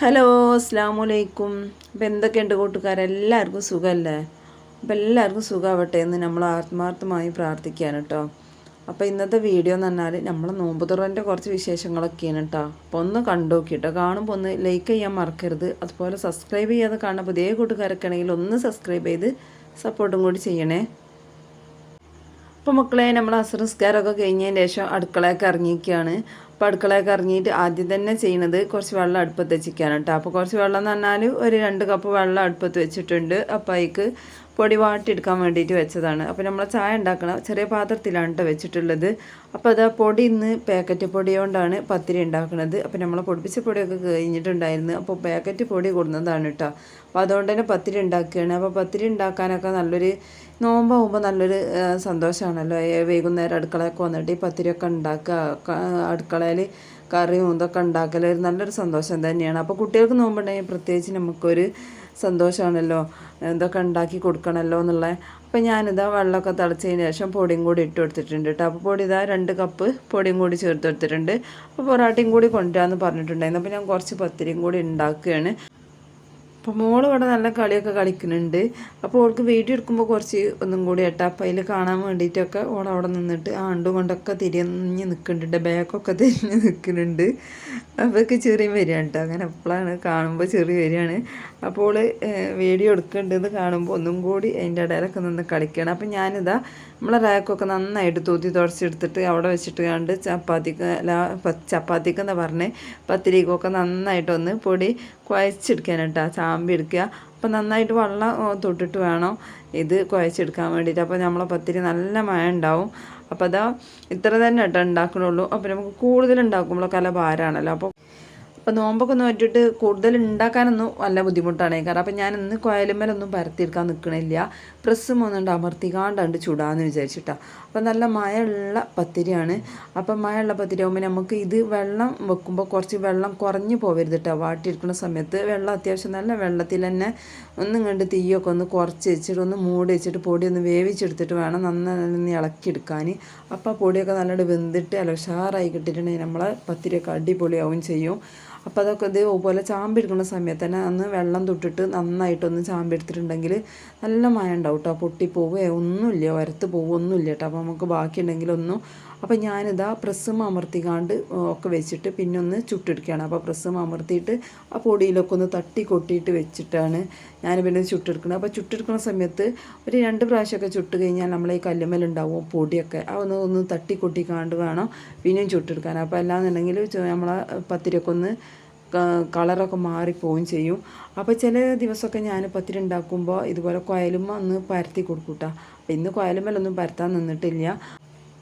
Hello അസ്സാം വലൈക്കും അപ്പം എന്തൊക്കെയുണ്ട് കൂട്ടുകാരെല്ലാവർക്കും സുഖമല്ലേ അപ്പം എല്ലാവർക്കും സുഖമാവട്ടെ എന്ന് നമ്മൾ ആത്മാർത്ഥമായി പ്രാർത്ഥിക്കുകയാണ് കേട്ടോ അപ്പോൾ ഇന്നത്തെ വീഡിയോ എന്ന് പറഞ്ഞാൽ നമ്മൾ നോമ്പ് തുറന്റെ കുറച്ച് വിശേഷങ്ങളൊക്കെയാണ് കേട്ടോ അപ്പോൾ ഒന്ന് കണ്ടുനോക്കി കേട്ടോ കാണുമ്പോൾ ഒന്ന് ലൈക്ക് ചെയ്യാൻ മറക്കരുത്. അതുപോലെ സബ്സ്ക്രൈബ് ചെയ്യാതെ കാണുന്ന പുതിയ കൂട്ടുകാരൊക്കെ ആണെങ്കിൽ ഒന്ന് സബ്സ്ക്രൈബ് ചെയ്ത് സപ്പോർട്ടും കൂടി ചെയ്യണേ. അപ്പോൾ മക്കളെ നമ്മൾ അസുരസ്കാരമൊക്കെ കഴിഞ്ഞതിന് ശേഷം അടുക്കളയൊക്കെ ഇറങ്ങിയിരിക്കുകയാണ്. അപ്പോൾ അടുക്കളയൊക്കെ ഇറങ്ങിയിട്ട് ആദ്യം തന്നെ ചെയ്യുന്നത് കുറച്ച് വെള്ളം അടുപ്പത്ത് വെച്ചിരിക്കുകയാണ് കേട്ടോ. അപ്പോൾ കുറച്ച് വെള്ളം എന്ന് പറഞ്ഞാൽ ഒരു രണ്ട് കപ്പ് വെള്ളം അടുപ്പത്ത് വെച്ചിട്ടുണ്ട്. അപ്പോൾ അതിക്ക് പൊടി വാട്ടിയെടുക്കാൻ വേണ്ടിയിട്ട് വെച്ചതാണ്. അപ്പോൾ നമ്മൾ ചായ ഉണ്ടാക്കണ ചെറിയ പാത്രത്തിലാണ് കേട്ടോ വെച്ചിട്ടുള്ളത്. അപ്പോൾ അത് ആ പൊടി ഇന്ന് പാക്കറ്റ് പൊടി കൊണ്ടാണ് പത്തിരി ഉണ്ടാക്കുന്നത് അപ്പോൾ നമ്മൾ പൊടിപ്പിച്ച പൊടിയൊക്കെ കഴിഞ്ഞിട്ടുണ്ടായിരുന്നു. അപ്പോൾ പാക്കറ്റ് പൊടി കൊടുക്കുന്നതാണ് കേട്ടോ അപ്പോൾ അതുകൊണ്ട് തന്നെ പത്തിരി ഉണ്ടാക്കുകയാണ്. അപ്പോൾ പത്തിരി ഉണ്ടാക്കാനൊക്കെ നല്ലൊരു നോമ്പാകുമ്പോൾ നല്ലൊരു സന്തോഷമാണല്ലോ വൈകുന്നേരം അടുക്കളയൊക്കെ വന്നിട്ട് ഈ പത്തിരിയൊക്കെ ഉണ്ടാക്കുക അടുക്കളയിൽ കറിയും ഇതൊക്കെ ഉണ്ടാക്കൽ ഒരു നല്ലൊരു സന്തോഷം തന്നെയാണ്. അപ്പോൾ കുട്ടികൾക്ക് നോമ്പുണ്ടെങ്കിൽ പ്രത്യേകിച്ച് നമുക്കൊരു സന്തോഷമാണല്ലോ ഇതൊക്കെ ഉണ്ടാക്കി കൊടുക്കണമല്ലോ എന്നുള്ള. അപ്പോൾ ഞാനിതാ വെള്ളമൊക്കെ തിളച്ചതിന് ശേഷം പൊടിയും കൂടി ഇട്ട് കൊടുത്തിട്ടുണ്ട് കേട്ടോ. അപ്പോൾ പൊടി ഇതാ രണ്ട് കപ്പ് പൊടിയും കൂടി ചേർത്ത് കൊടുത്തിട്ടുണ്ട്. അപ്പോൾ പൊറാട്ടയും കൂടി കൊണ്ടുവരാമെന്ന് പറഞ്ഞിട്ടുണ്ടായിരുന്നു. അപ്പോൾ ഞാൻ കുറച്ച് പത്തിരിയും കൂടി ഉണ്ടാക്കുകയാണ്. അപ്പോൾ മോൾ ഇവിടെ നല്ല കളിയൊക്കെ കളിക്കുന്നുണ്ട്. അപ്പോൾ ഓൾക്ക് വീഡിയോ എടുക്കുമ്പോൾ കുറച്ച് ഒന്നും കൂടി ഇട്ടാ അപ്പോൾ അതിൽ കാണാൻ വേണ്ടിയിട്ടൊക്കെ ഓൾ അവിടെ നിന്നിട്ട് ആണ്ടും കൊണ്ടൊക്കെ തിരിഞ്ഞ് നിൽക്കുന്നുണ്ട് ബാക്കൊക്കെ തിരിഞ്ഞ് നിൽക്കുന്നുണ്ട് അപ്പോഴൊക്കെ ചെറിയ വരികയാണ് കേട്ടോ അങ്ങനെ എപ്പോഴാണ് കാണുമ്പോൾ ചെറിയ വരികയാണ്. അപ്പോൾ വീഡിയോ എടുക്കേണ്ടത് കാണുമ്പോൾ ഒന്നും കൂടി അതിന്റെ ഇടയിലൊക്കെ നിന്ന് കളിക്കുകയാണ് അപ്പോൾ ഞാനിതാ നമ്മളെ റാക്കൊക്കെ നന്നായിട്ട് തൂത്തി തുടച്ചെടുത്തിട്ട് അവിടെ വെച്ചിട്ട് കണ്ട് ചപ്പാത്തിക്ക് ചപ്പാത്തിക്ക് എന്ന് പറഞ്ഞ്? പത്തിരിക്കൊക്കെ നന്നായിട്ടൊന്ന് പൊടി കുഴച്ചെടുക്കാനിട്ടാ ചാമ്പി എടുക്കുക അപ്പോൾ നന്നായിട്ട് വെള്ളം തൊട്ടിട്ട് വേണം ഇത് കുഴച്ചെടുക്കാൻ വേണ്ടിയിട്ട്. അപ്പോൾ നമ്മളെ പത്തിരി നല്ല മഴ ഉണ്ടാവും അപ്പോൾ അതാ ഇത്ര തന്നെ കേട്ടോ ഉണ്ടാക്കണുള്ളൂ. അപ്പോൾ നമുക്ക് കൂടുതൽ ഉണ്ടാക്കുമ്പോൾ കല ഭാരമാണല്ലോ. അപ്പോൾ അപ്പോൾ നോമ്പൊക്കെ നോറ്റിട്ട് കൂടുതൽ ഉണ്ടാക്കാനൊന്നും നല്ല ബുദ്ധിമുട്ടാണ്. കാരണം അപ്പം ഞാൻ ഇന്ന് കുഴലുമ്മലൊന്നും പരത്തിയെടുക്കാൻ നിൽക്കണില്ല പ്രസ് ഒന്നുകൊണ്ട് അമർത്തിക്കാണ്ടാണ്ട് ചൂടാന്ന് വിചാരിച്ചിട്ടാണ് അപ്പം നല്ല മഴയുള്ള പത്തിരിയാണ്. അപ്പം മഴയുള്ള പത്തിരി ആകുമ്പോൾ നമുക്ക് ഇത് വെള്ളം വെക്കുമ്പോൾ കുറച്ച് വെള്ളം കുറഞ്ഞു പോകരുത് കേട്ടോ വാട്ടിയെടുക്കുന്ന സമയത്ത് വെള്ളം അത്യാവശ്യം നല്ല വെള്ളത്തിൽ തന്നെ ഒന്നും കണ്ട് തീയൊക്കെ ഒന്ന് കുറച്ച് വെച്ചിട്ട് ഒന്ന് മൂടി വെച്ചിട്ട് പൊടി ഒന്ന് വേവിച്ചെടുത്തിട്ട് വേണം നന്നായി ഇളക്കിയെടുക്കാൻ അപ്പോൾ പൊടിയൊക്കെ നല്ലോണം വെന്തിട്ട് അല്ല ഉഷാറായി കിട്ടിയിട്ടുണ്ടെങ്കിൽ നമ്മളെ പത്തിരിയൊക്കെ അടിപൊളിയാവും ചെയ്യും. അപ്പോൾ അതൊക്കെ ഇതേപോലെ ചാമ്പെടുക്കുന്ന സമയത്ത് തന്നെ അന്ന് വെള്ളം തൊട്ടിട്ട് നന്നായിട്ടൊന്ന് ചാമ്പെടുത്തിട്ടുണ്ടെങ്കിൽ നല്ല മഴ ഉണ്ടാവും കേട്ടോ പൊട്ടിപ്പോവുകയോ ഒന്നുമില്ല ഉരത്ത് പോവുകയൊന്നുമില്ല കേട്ടോ അപ്പോൾ നമുക്ക് ബാക്കിയുണ്ടെങ്കിലൊന്നും അപ്പോൾ ഞാനിതാ പ്രസ്സും അമർത്തിക്കാണ്ട് ഒക്കെ വെച്ചിട്ട് പിന്നെ ഒന്ന് ചുട്ടെടുക്കുകയാണ്. അപ്പോൾ പ്രസ്സും അമർത്തിയിട്ട് ആ പൊടിയിലൊക്കെ ഒന്ന് തട്ടി കൊട്ടിയിട്ട് വെച്ചിട്ടാണ് ഞാൻ പിന്നെ ചുട്ടെടുക്കുന്നത്. അപ്പോൾ ചുട്ടെടുക്കുന്ന സമയത്ത് ഒരു രണ്ട് പ്രാവശ്യമൊക്കെ ചുട്ട് കഴിഞ്ഞാൽ നമ്മളെ ഈ കല്ലുമ്മലുണ്ടാവും പൊടിയൊക്കെ ആ ഒന്ന് തട്ടി കൊട്ടിക്കാണ്ട് വേണം പിന്നെയും ചുട്ടെടുക്കാൻ. അപ്പോൾ അല്ലാന്നുണ്ടെങ്കിൽ നമ്മളെ പത്തിരിയൊക്കെ ഒന്ന് കളറൊക്കെ മാറിപ്പോവും ചെയ്യും. അപ്പോൾ ചില ദിവസമൊക്കെ ഞാൻ പത്തിരി ഉണ്ടാക്കുമ്പോൾ ഇതുപോലെ കുഴലുമ്മ ഒന്ന് പരത്തി കൊടുക്കൂട്ടാ ഇന്ന് കുഴലുമ്മലൊന്നും പരത്താൻ നിന്നിട്ടില്ല.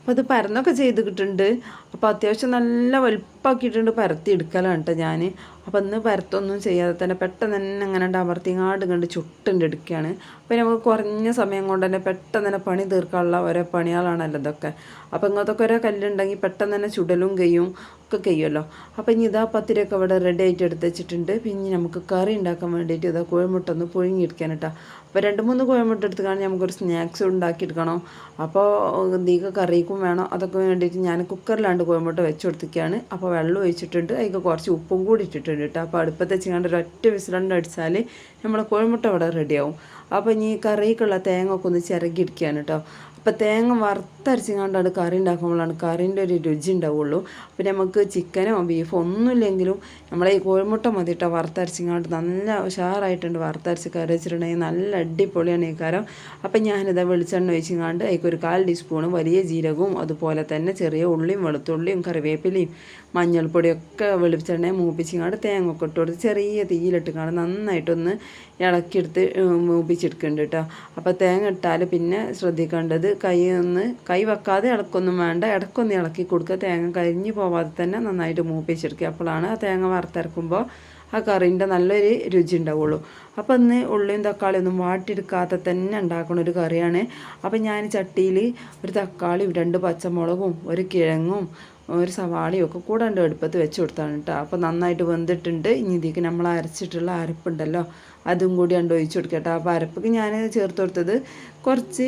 അപ്പോൾ അത് പരന്നൊക്കെ ചെയ്ത് കിട്ടുന്നുണ്ട് അപ്പോൾ അത്യാവശ്യം നല്ല വലുപ്പമാക്കിയിട്ടുണ്ട് പരത്തി എടുക്കലാണ് കേട്ടോ ഞാൻ അപ്പോൾ ഇന്ന് പരത്തൊന്നും ചെയ്യാതെ തന്നെ പെട്ടെന്ന് തന്നെ അങ്ങനെ അമർത്തിങ്ങാണ്ട് കണ്ട് ചുട്ടുണ്ട് എടുക്കുകയാണ് അപ്പോൾ നമുക്ക് കുറഞ്ഞ സമയം കൊണ്ട് തന്നെ പെട്ടെന്ന് തന്നെ പണി തീർക്കാനുള്ള ഓരോ പണികളാണല്ലോ ഇതൊക്കെ. അപ്പോൾ ഇങ്ങനത്തൊക്കെ ഓരോ കല്ലുണ്ടെങ്കിൽ പെട്ടെന്ന് തന്നെ ചുടലും കയ്യും ഒക്കെ കഴിയുമല്ലോ അപ്പോൾ ഇനി ഇതാ പത്തിരിയൊക്കെ ഇവിടെ റെഡി ആയിട്ട് എടുത്ത് വെച്ചിട്ടുണ്ട്. പിന്നെ നമുക്ക് കറി ഉണ്ടാക്കാൻ വേണ്ടിയിട്ട് ഇതാ കോഴിമുട്ട ഒന്ന് പുഴുങ്ങിയെടുക്കാൻ കേട്ടോ അപ്പോൾ രണ്ട് മൂന്ന് കോഴിമുട്ട എടുത്ത് കാണാൻ നമുക്കൊരു സ്നാക്സ് ഉണ്ടാക്കിയെടുക്കണം അപ്പോൾ ഇതിക്ക് കറിക്കും വേണം. അതൊക്കെ വേണ്ടിയിട്ട് ഞാൻ കുക്കറിലാണ്ട് കോഴിമുട്ട വെച്ച് കൊടുത്തിരിക്കുകയാണ്. അപ്പോൾ വെള്ളം ഒഴിച്ചിട്ടുണ്ട്. അതിൽ കുറച്ച് ഉപ്പും കൂടി ഇട്ടിട്ടുണ്ട് കേട്ടോ. അപ്പോൾ അടുപ്പത്ത് വെച്ചിങ്ങാണ്ട് ഒരൊറ്റ വിസിലണ്ട് അടിച്ചാൽ നമ്മൾ കോഴിമുട്ട അവിടെ റെഡിയാവും അപ്പോൾ ഇനി കറിക്കുള്ള തേങ്ങ ഒക്കെ ഒന്ന് ചിരകിടിക്കുകയാണ് കേട്ടോ. അപ്പോൾ തേങ്ങ വറുത്തരച്ചിങ്ങാണ്ടാണ് കറി ഉണ്ടാക്കുമ്പോഴാണ് കറീന്റെ ഒരു രുചി ഉണ്ടാവുള്ളൂ. അപ്പോൾ നമുക്ക് ചിക്കനോ ബീഫോ ഒന്നുമില്ലെങ്കിലും നമ്മളെ ഈ കോഴിമുട്ട മതിട്ടോ വറുത്തരച്ചിങ്ങാണ്ട് നല്ല ഉഷാറായിട്ടുണ്ട് വറുത്തരച്ച് കറി വെച്ചിട്ടുണ്ടെങ്കിൽ നല്ല അടിപൊളിയാണ് ഈ കാരം അപ്പം ഞാനിതാ വെളിച്ചെണ്ണ ഒഴിച്ചിങ്ങാണ്ട് അതിൽ ഒരു കാൽ ടീസ്പൂണ് വലിയ ജീരകവും അതുപോലെ തന്നെ ചെറിയ ഉള്ളിയും വെളുത്തുള്ളിയും കറിവേപ്പിലയും മഞ്ഞൾപ്പൊടിയൊക്കെ വെളിച്ചെണ്ണ മൂപ്പിച്ചിങ്ങാണ്ട് തേങ്ങ ഒക്കെ ഇട്ട് കൊടുത്ത് ചെറിയ തീയിലിട്ടിങ്ങാണ്ട് നന്നായിട്ടൊന്ന് ഇളക്കിയെടുത്ത് മൂപ്പിച്ചെടുക്കുന്നുണ്ട് കേട്ടോ അപ്പോൾ തേങ്ങ ഇട്ടാൽ പിന്നെ ശ്രദ്ധിക്കേണ്ടത് കൈ ഒന്ന് കൈ വെക്കാതെ ഇളക്കൊന്നും വേണ്ട. ഇടക്കൊന്ന് ഇളക്കി കൊടുക്കുക. തേങ്ങ കരിഞ്ഞു പോവാതെ തന്നെ നന്നായിട്ട് മൂപ്പിച്ചെടുക്കുക. അപ്പോഴാണ് ആ തേങ്ങ വറുത്തിറക്കുമ്പോൾ ആ കറീന്റെ നല്ലൊരു രുചി ഉണ്ടാവുള്ളൂ. അപ്പോൾ ഇന്ന് ഉള്ളിയും തക്കാളി ഒന്നും വാട്ടിയെടുക്കാതെ തന്നെ ഉണ്ടാക്കുന്ന ഒരു കറിയാണ്. അപ്പോൾ ഞാൻ ചട്ടിയിൽ ഒരു തക്കാളിയും രണ്ട് പച്ചമുളകും ഒരു കിഴങ്ങും ഒരു സവാളയും ഒക്കെ കൂടെ ഉണ്ട് അടുപ്പത്ത് വെച്ച് കൊടുത്താണ് കേട്ടോ. അപ്പോൾ നന്നായിട്ട് വെന്തിട്ടുണ്ട്. ഇനി ഇതിലേക്ക് നമ്മൾ അരച്ചിട്ടുള്ള അരപ്പുണ്ടല്ലോ അതും കൂടി ഉണ്ട് ഒഴിച്ച് കൊടുക്കട്ടെ അപ്പോൾ അരപ്പൊക്കെ ഞാൻ ചേർത്ത് കൊടുത്തത് കുറച്ച്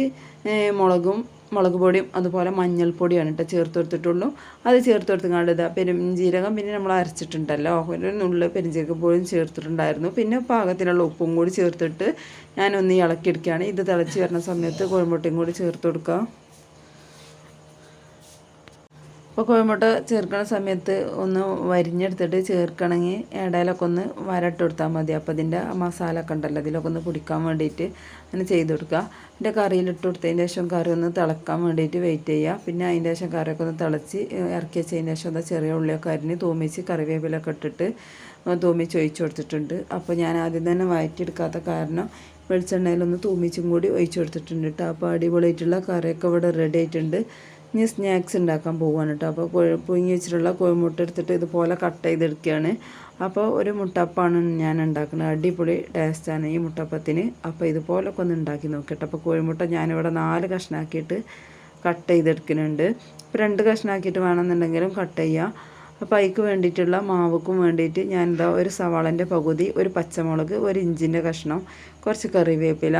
മുളകും മുളക് പൊടിയും അതുപോലെ മഞ്ഞൾപ്പൊടിയാണ് കേട്ടോ ചേർത്ത് കൊടുത്തിട്ടുള്ളൂ. അത് ചേർത്ത് കൊടുത്തങ്ങാണ്ട് പെരുംജീരകം പിന്നെ നമ്മൾ അരച്ചിട്ടുണ്ടല്ലോ. ഒരു നുള്ള് പെരുംജീരകം പോലും ചേർത്തിട്ടുണ്ടായിരുന്നു. പിന്നെ പാകത്തിനുള്ള ഉപ്പും കൂടി ചേർത്തിട്ട് ഞാനൊന്ന് ഇളക്കിയെടുക്കുകയാണ്. ഇത് തിളച്ച് വരുന്ന സമയത്ത് കോഴിമുട്ടയും കൂടി ചേർത്ത് കൊടുക്കുക അപ്പോൾ കോഴിമുട്ട ചേർക്കണ സമയത്ത് ഒന്ന് വരിഞ്ഞെടുത്തിട്ട് ചേർക്കണമെങ്കിൽ ഇടയിലൊക്കെ ഒന്ന് വരട്ട് കൊടുത്താൽ മതി. അപ്പോൾ അതിന്റെ മസാല ഒക്കെ ഉണ്ടല്ലോ അതിലൊക്കെ ഒന്ന് പിടിക്കാൻ വേണ്ടിയിട്ട് അങ്ങനെ ചെയ്ത് കൊടുക്കുക. അതിന്റെ കറിയിലിട്ട് കൊടുത്തതിന് ശേഷം കറി ഒന്ന് തിളക്കാൻ വേണ്ടിയിട്ട് വെയിറ്റ് ചെയ്യുക. പിന്നെ അതിന്റെ ശേഷം കറിയൊക്കെ ഒന്ന് തിളച്ച് ഇറക്കി വെച്ചതിന് ശേഷം എന്താ ചെറിയ ഉള്ളിയൊക്കെ അരിഞ്ഞ് തൂമിച്ച് കറിവേപ്പിലൊക്കെ ഇട്ടിട്ട് തൂമിച്ച് ഒഴിച്ചു കൊടുത്തിട്ടുണ്ട്. അപ്പോൾ ഞാൻ ആദ്യം തന്നെ വയറ്റിയെടുക്കാത്ത കാരണം വെളിച്ചെണ്ണയിലൊന്ന് തൂമിച്ചും കൂടി ഒഴിച്ചു കൊടുത്തിട്ടുണ്ട് കേട്ടോ. അപ്പോൾ അടിപൊളിയായിട്ടുള്ള കറിയൊക്കെ ഇവിടെ റെഡി ആയിട്ടുണ്ട്. ഇനി സ്നാക്സ് ഉണ്ടാക്കാൻ പോവുകയാണ് കേട്ടോ അപ്പോൾ പുഴുങ്ങി വെച്ചിട്ടുള്ള കോഴിമുട്ട എടുത്തിട്ട് ഇതുപോലെ കട്ട് ചെയ്തെടുക്കുകയാണ്. അപ്പോൾ ഒരു മുട്ടപ്പാണ് ഞാൻ ഉണ്ടാക്കുന്നത്. അടിപൊളി ടേസ്റ്റാണ് ഈ മുട്ടപ്പത്തിന്. അപ്പോൾ ഇതുപോലൊക്കെ ഒന്ന് ഉണ്ടാക്കി നോക്കിയിട്ട്. അപ്പോൾ കോഴിമുട്ട ഞാനിവിടെ നാല് കഷ്ണാക്കിയിട്ട് കട്ട് ചെയ്തെടുക്കുന്നുണ്ട്. ഇപ്പോൾ രണ്ട് കഷ്ണാക്കിയിട്ട് വേണമെന്നുണ്ടെങ്കിലും കട്ട് ചെയ്യാം. അപ്പോൾ അതിക്ക് വേണ്ടിയിട്ടുള്ള മാവുക്കും വേണ്ടിയിട്ട് ഞാനിതാ ഒരു സവാളന്റെ പകുതി ഒരു പച്ചമുളക് ഒരു ഇഞ്ചിന്റെ കഷ്ണം കുറച്ച് കറിവേപ്പില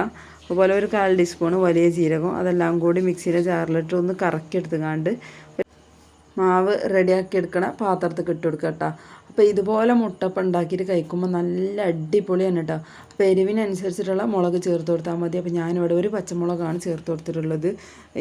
അതുപോലെ ഒരു കാൽ ടീസ്പൂൺ വലിയ ജീരകം അതെല്ലാം കൂടി മിക്സിയിലെ ജാറിലിട്ട് ഒന്ന് കറക്കി എടുത്തുകാണ്ട് മാവ് റെഡിയാക്കി എടുക്കണ പാത്രത്തിൽ ഇട്ട് കൊടുക്കുക കേട്ടോ. അപ്പോൾ ഇതുപോലെ മുട്ടപ്പം ഉണ്ടാക്കിയിട്ട് കഴിക്കുമ്പോൾ നല്ല അടിപൊളിയാണ് കേട്ടോ. അപ്പോൾ എരിവിനനുസരിച്ചിട്ടുള്ള മുളക് ചേർത്ത് കൊടുത്താൽ മതി. അപ്പോൾ ഞാനിവിടെ ഒരു പച്ചമുളകാണ് ചേർത്ത് കൊടുത്തിട്ടുള്ളത്.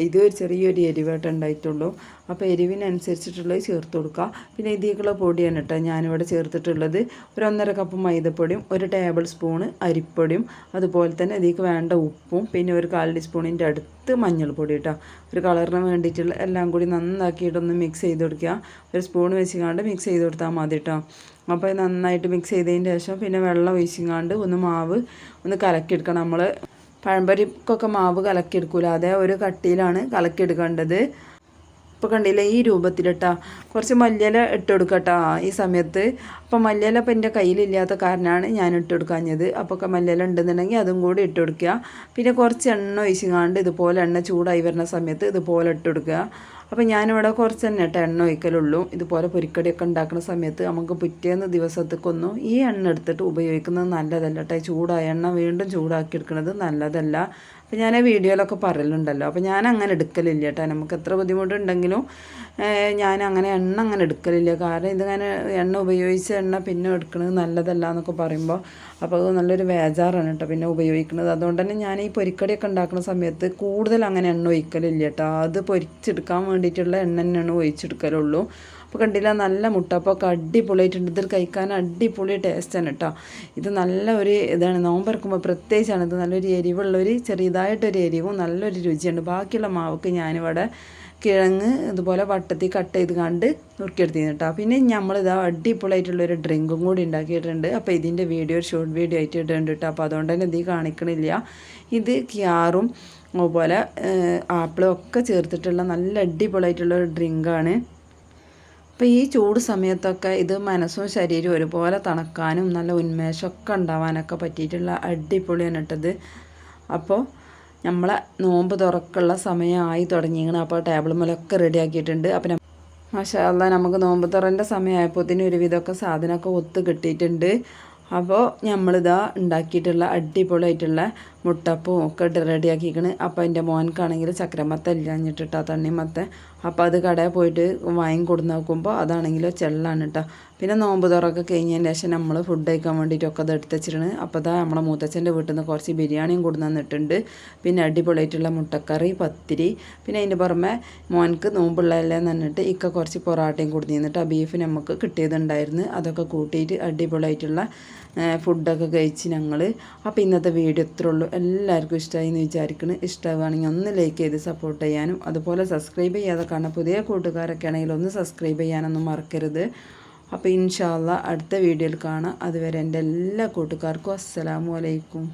ഇത് ഒരു ചെറിയൊരു എരിവായിട്ട് ഉണ്ടായിട്ടുള്ളൂ. അപ്പോൾ എരിവിനനുസരിച്ചിട്ടുള്ളത് ചേർത്ത് കൊടുക്കുക. പിന്നെ ഇതിലേക്കുള്ള പൊടിയാണ് കേട്ടോ ഞാനിവിടെ ചേർത്തിട്ടുള്ളത്. ഒരു ഒന്നര കപ്പ് മൈദപ്പൊടിയും ഒരു ടേബിൾ സ്പൂണ് അരിപ്പൊടിയും അതുപോലെ തന്നെ ഇതിലേക്ക് വേണ്ട ഉപ്പും പിന്നെ ഒരു കാൽ ടീസ്പൂണിന്റെ അടുത്ത് മഞ്ഞൾപ്പൊടി കേട്ടോ. ഒരു കളറിന് വേണ്ടിയിട്ടുള്ള എല്ലാം കൂടി നന്നാക്കിയിട്ടൊന്ന് മിക്സ് ചെയ്ത് കൊടുക്കുക. ഒരു സ്പൂൺ വെച്ചിങ്ങാണ്ട് മിക്സ് ചെയ്ത് കൊടുത്താൽ മതി കേട്ടോ. അപ്പോൾ നന്നായിട്ട് മിക്സ് ചെയ്തതിന് ശേഷം പിന്നെ വെള്ളം ഒഴിച്ചിങ്ങാണ്ട് ഒന്ന് മാവ് ഒന്ന് കലക്കിയെടുക്കണം. നമ്മൾ പഴംപരിക്കൊക്കെ മാവ് കലക്കിയെടുക്കൂല. അതേ ഒരു കട്ടിയിലാണ് കലക്കിയെടുക്കേണ്ടത്. ഇപ്പോൾ കണ്ടില്ല ഈ രൂപത്തിലിട്ടാ? കുറച്ച് മല്ലിയില ഇട്ട് കൊടുക്കട്ടാ ഈ സമയത്ത്. അപ്പോൾ മല്ലിയില ഇപ്പം എന്റെ കയ്യിലില്ലാത്ത കാരണമാണ് ഞാൻ ഇട്ടുകൊടുക്കാഞ്ഞത് അപ്പോൾ മല്ലിയില ഉണ്ടെന്നുണ്ടെങ്കിൽ അതും കൂടി ഇട്ട് കൊടുക്കുക. പിന്നെ കുറച്ച് എണ്ണ ഒഴിച്ചിങ്ങാണ്ട് ഇതുപോലെ എണ്ണ ചൂടായി വരുന്ന സമയത്ത് ഇതുപോലെ ഇട്ട് കൊടുക്കുക. അപ്പോൾ ഞാനിവിടെ കുറച്ച് തന്നെ കേട്ടോ എണ്ണ ഒഴിക്കലുള്ളൂ. ഇതുപോലെ പൊരിക്കടിയൊക്കെ ഉണ്ടാക്കുന്ന സമയത്ത് നമുക്ക് പിറ്റേന്ന് ദിവസത്തേക്കൊന്നും ഈ എണ്ണ എടുത്തിട്ട് ഉപയോഗിക്കുന്നത് നല്ലതല്ല കേട്ടോ ചൂടായ എണ്ണ വീണ്ടും ചൂടാക്കി എടുക്കുന്നത് നല്ലതല്ല. അപ്പോൾ ഞാൻ വീഡിയോയിലൊക്കെ പറയലുണ്ടല്ലോ. അപ്പോൾ ഞാൻ അങ്ങനെ എടുക്കലില്ല കേട്ടോ. നമുക്ക് എത്ര ബുദ്ധിമുട്ടുണ്ടെങ്കിലും ഞാൻ അങ്ങനെ എണ്ണ അങ്ങനെ എടുക്കലില്ല. കാരണം ഇതിങ്ങനെ എണ്ണ ഉപയോഗിച്ച എണ്ണ പിന്നെ എടുക്കുന്നത് നല്ലതല്ല എന്നൊക്കെ പറയുമ്പോൾ അപ്പോൾ അത് നല്ലൊരു വേജാറാണ് കേട്ടോ പിന്നെ ഉപയോഗിക്കുന്നത് അതുകൊണ്ട് തന്നെ ഞാൻ ഈ പൊരിക്കടിയൊക്കെ ഉണ്ടാക്കുന്ന സമയത്ത് കൂടുതൽ അങ്ങനെ എണ്ണ ഒഴിക്കലില്ല കേട്ടോ. അത് പൊരിച്ചെടുക്കാൻ വേണ്ടിയിട്ടുള്ള എണ്ണ തന്നെയാണ് ഒഴിച്ചെടുക്കലുള്ളൂ. അപ്പോൾ കണ്ടില്ല നല്ല മുട്ടപ്പൊക്കെ അടിപൊളിയായിട്ടുണ്ട്. ഇതിൽ കഴിക്കാൻ അടിപൊളി ടേസ്റ്റാണ് കേട്ടോ ഇത് നല്ല ഒരു ഇതാണ്. നോമ്പറക്കുമ്പോൾ പ്രത്യേകിച്ചാണ് ഇത്. നല്ലൊരു എരിവുള്ളൊരു ചെറിയതായിട്ടൊരു എരിവും നല്ലൊരു രുചിയുണ്ട് ബാക്കിയുള്ള മാവൊക്കെ ഞാനിവിടെ കിഴങ്ങ് ഇതുപോലെ വട്ടത്തിൽ കട്ട് ചെയ്ത് കണ്ട് നുറുക്കിയെടുത്തിരുന്നു കേട്ടോ പിന്നെ നമ്മളിത് അടിപൊളിയായിട്ടുള്ളൊരു ഡ്രിങ്കും കൂടി ഉണ്ടാക്കിയിട്ടുണ്ട്. അപ്പോൾ ഇതിന്റെ വീഡിയോ ഒരു ഷോർട്ട് വീഡിയോ ആയിട്ട് ഇടുന്നുണ്ട് കേട്ടോ അപ്പോൾ അതുകൊണ്ട് തന്നെ ഇത് കാണിക്കണില്ല. ഇത് ക്യാറും അതുപോലെ ആപ്പിളും ഒക്കെ ചേർത്തിട്ടുള്ള നല്ല അടിപൊളിയായിട്ടുള്ള ഒരു ഡ്രിങ്കാണ്. അപ്പോൾ ഈ ചൂട് സമയത്തൊക്കെ ഇത് മനസ്സും ശരീരവും ഒരുപോലെ തണുക്കാനും നല്ല ഉന്മേഷമൊക്കെ ഉണ്ടാവാനൊക്കെ പറ്റിയിട്ടുള്ള അടിപൊളിയാണ് ഇട്ടത് അപ്പോൾ നമ്മളെ നോമ്പ് തുറക്കുള്ള സമയമായി തുടങ്ങിയാണ് അപ്പോൾ ടേബിൾ മുലൊക്കെ റെഡി ആക്കിയിട്ടുണ്ട്. അപ്പം മാഷാല്ല നമുക്ക് നോമ്പ് തുറന്റെ സമയമായപ്പോൾ ഒരുവിധമൊക്കെ സാധനമൊക്കെ ഒത്ത് കിട്ടിയിട്ടുണ്ട്. അപ്പോൾ നമ്മളിതാ ഉണ്ടാക്കിയിട്ടുള്ള അടിപൊളിയായിട്ടുള്ള മുട്ടപ്പവും ഒക്കെ ഇട്ട് റെഡിയാക്കിക്കണ് അപ്പോൾ എന്റെ മോൻക്കാണെങ്കിൽ ചക്രമത്ത ഇല്ലാഞ്ഞിട്ടിട്ടാ തണ്ണിമത്ത അപ്പോൾ അത് കടയിൽ പോയിട്ട് വാങ്ങി കൊടുന്ന് നോക്കുമ്പോൾ അതാണെങ്കിലോ ചെള്ളാണ് കേട്ടോ പിന്നെ നോമ്പ് തുറക്കെ കഴിഞ്ഞതിന് ശേഷം നമ്മൾ ഫുഡ് കഴിക്കാൻ വേണ്ടിയിട്ടൊക്കെ അത് എടുത്ത് വെച്ചിട്ടുണ്ട് അപ്പോൾ അതാ നമ്മളെ മൂത്തച്ഛന്റെ വീട്ടിൽ നിന്ന് കുറച്ച് ബിരിയാണിയും കൊടുന്ന് തന്നിട്ടുണ്ട്. പിന്നെ അടിപൊളിയായിട്ടുള്ള മുട്ടക്കറി പത്തിരി. പിന്നെ അതിന്റെ പുറമെ മോൻക്ക് നോമ്പുള്ളതല്ലേ എന്നിട്ട് ഇക്ക കുറച്ച് പൊറാട്ടയും കൊടുത്തു നിന്നിട്ട് ആ ബീഫ് നമുക്ക് കിട്ടിയതുണ്ടായിരുന്നു. അതൊക്കെ കൂട്ടിയിട്ട് അടിപൊളിയായിട്ടുള്ള ഫുഡൊക്കെ കഴിച്ച് ഞങ്ങൾ അപ്പോൾ ഇന്നത്തെ വീഡിയോ ഇത്രേ ഉള്ളൂ എല്ലാവർക്കും ഇഷ്ടമായി എന്ന് വിചാരിക്കുന്നു ഇഷ്ടമാവുകയാണെങ്കിൽ ഒന്ന് ലൈക്ക് ചെയ്ത് സപ്പോർട്ട് ചെയ്യാനും അതുപോലെ സബ്സ്ക്രൈബ് ചെയ്യാതെ കാണാൻ പുതിയ കൂട്ടുകാരൊക്കെ ആണെങ്കിൽ ഒന്ന് സബ്സ്ക്രൈബ് ചെയ്യാനൊന്നും മറക്കരുത്. അപ്പോൾ ഇൻഷാല്ല അടുത്ത വീഡിയോയിൽ കാണാം. അതുവരെ എന്റെ എല്ലാ കൂട്ടുകാർക്കും അസ്സലാമു അലൈക്കും.